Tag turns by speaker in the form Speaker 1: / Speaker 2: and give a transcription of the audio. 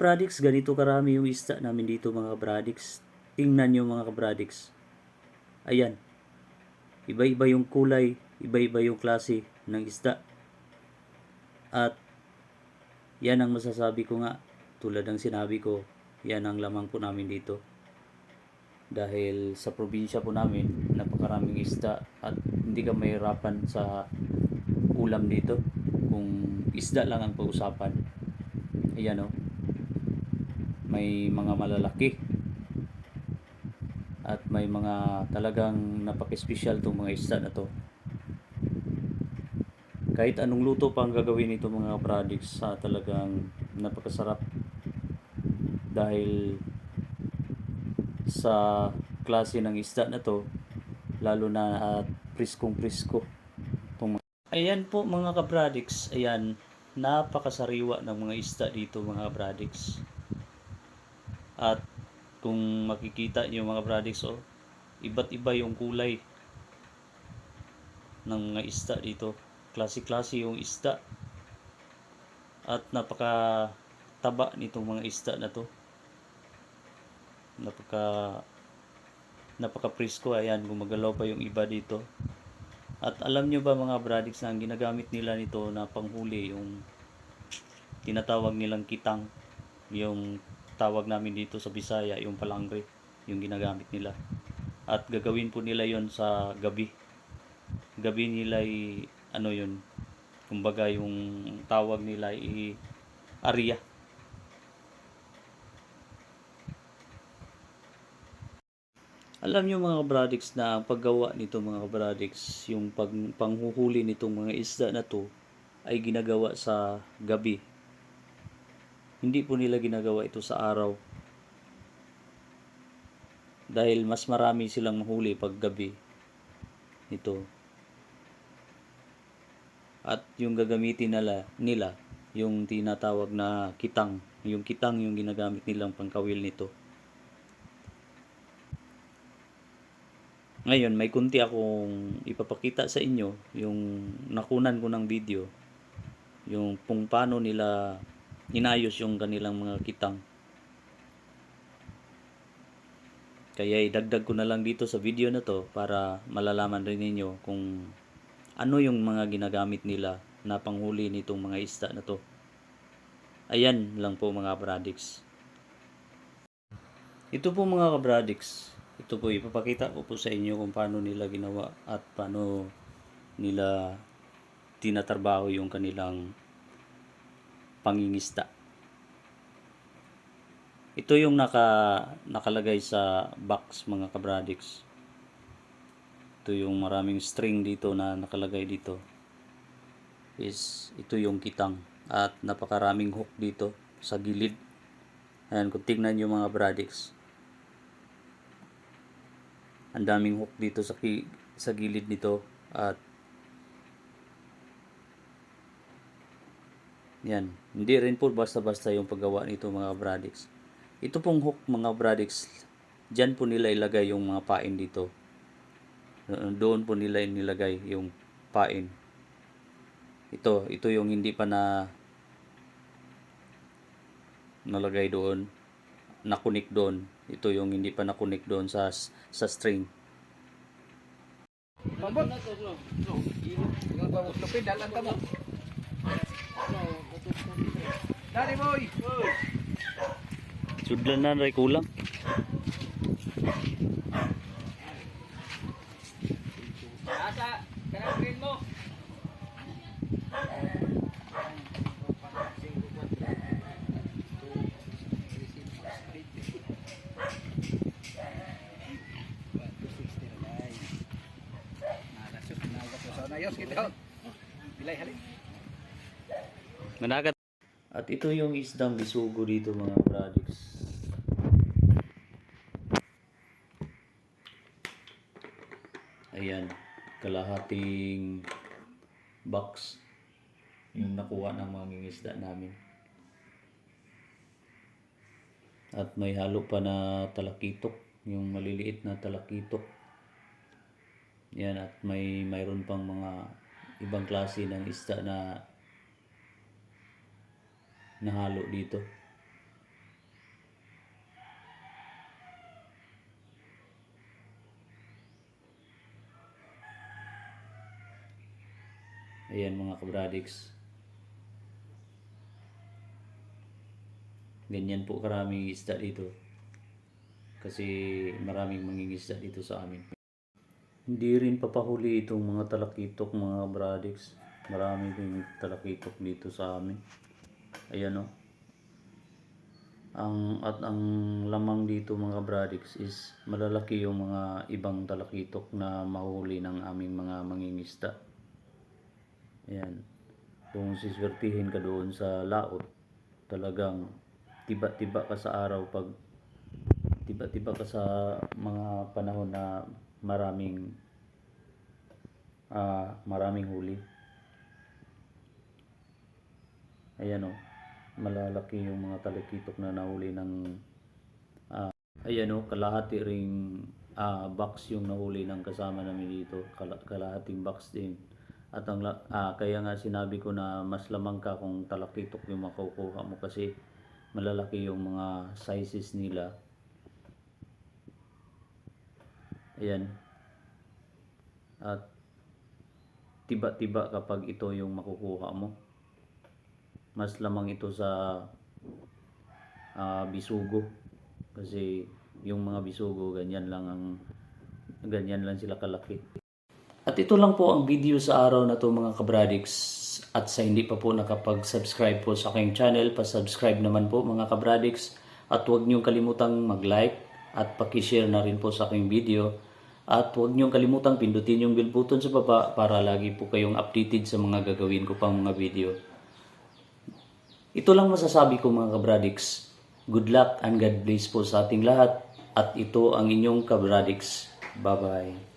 Speaker 1: kabradix, ganito karami yung isda namin dito mga kabradix. Tingnan nyo mga kabradix. Ayan. Iba-iba yung kulay, iba-iba yung klase ng isda. At yan ang masasabi ko nga. Tulad ng sinabi ko, yan ang lamang po namin dito. Dahil sa probinsya po namin, napakaraming isda at hindi ka mahirapan sa ulam dito kung isda lang ang pag-usapan. Ayan o. May mga malalaki. At may mga talagang napaka-special itong mga isda na to. Kahit anong luto pa ang gagawin nito mga products sa talagang napakasarap. Dahil sa klase ng isda na to, lalo na at priskong prisko. Ayan po mga kabradix, ayan, napakasariwa ng mga isda dito mga kabradix. At kung makikita niyo mga kabradix, oh, iba't iba yung kulay ng mga isda dito. Klase-klase yung isda. At napaka taba nitong mga isda na to. Napaka napaka presko ayan gumagalaw pa yung iba dito. At alam nyo ba mga bradix na ang ginagamit nila nito na panghuli yung tinatawag nilang kitang yung tawag namin dito sa Bisaya yung palangre yung ginagamit nila. At gagawin po nila yon sa gabi. Gabi nila ay ano yun kumbaga yung tawag nila ay area Alam nyo mga kabradix na ang paggawa nito mga kabradix, yung pag, panghuhuli nitong mga isda na to ay ginagawa sa gabi. Hindi po nila ginagawa ito sa araw. Dahil mas marami silang mahuli pag gabi. Ito. At yung gagamitin nila, nila yung tinatawag na kitang. Yung kitang yung ginagamit nilang pangkawil nito. Ngayon, may kunti akong ipapakita sa inyo yung nakunan ko ng video. Yung kung paano nila inayos yung kanilang mga kitang. Kaya idagdag ko na lang dito sa video na to para malalaman rin ninyo kung ano yung mga ginagamit nila na panghuli nitong mga isda na to. Ayan lang po mga kabradix. Ito po mga kabradix, ito po ipapakita ko po sa inyo kung paano nila ginawa at paano nila tinatrabaho yung kanilang pangingista. Ito yung naka, nakalagay sa box mga kabradix. Ito yung maraming string dito na nakalagay dito. Is ito yung kitang at napakaraming hook dito sa gilid. Ayan, kung tignan nyo mga bradix. Ang daming hook dito sa, sa gilid nito at yan. Hindi rin po basta-basta yung paggawa nito mga bradix. Ito pong hook mga bradix, dyan po nila ilagay yung mga pain dito. Doon po nila inilagay yung pain. Ito, ito yung hindi pa na nalagay doon, nakunik doon. Ito yung hindi pa nakunik doon sa sa string.
Speaker 2: Pambot. Yung bawas lupin, dalan ka mo. Dari boy.
Speaker 1: Sudlan na ray kulang.
Speaker 2: Asa, kanang green mo.
Speaker 1: Managat. At ito yung isdang bisugo dito mga products. Ayan, kalahating box yung nakuha ng mga isda namin. At may halo pa na talakitok, yung maliliit na talakitok. Yan at may mayroon pang mga ibang klase ng isda na nahalo dito. Ayan mga kabradix. Ganyan po karaming isda dito. Kasi maraming mangingisda dito sa amin. Hindi rin papahuli itong mga talakitok mga bradix. Marami din talakitok dito sa amin. Ayan o. Ang at ang lamang dito mga bradix is malalaki yung mga ibang talakitok na mahuli ng aming mga mangingisda. Ayan. Kung siswertihin ka doon sa laot, talagang tiba-tiba ka sa araw pag tiba-tiba ka sa mga panahon na maraming ah maraming huli. Ayan o, malalaki yung mga talakitok na nahuli ng ah, ayan o, kalahati ring ah, box yung nahuli ng kasama namin dito, Kala- kalahating box din. At ang ah, kaya nga sinabi ko na mas lamang ka kung talakitok yung makukuha mo kasi malalaki yung mga sizes nila. Ayan. At tiba-tiba kapag ito yung makukuha mo. Mas lamang ito sa ah, bisugo. Kasi yung mga bisugo ganyan lang ang ganyan lang sila kalaki. At ito lang po ang video sa araw na to mga kabradix. At sa hindi pa po nakapag-subscribe po sa aking channel, pa-subscribe naman po mga kabradix. At huwag niyong kalimutang mag-like at pakishare na rin po sa aking video. At huwag niyong kalimutang pindutin yung bell button sa baba para lagi po kayong updated sa mga gagawin ko pang mga video. Ito lang masasabi ko mga kabradix. Good luck and God bless po sa ating lahat. At ito ang inyong kabradix. Bye-bye.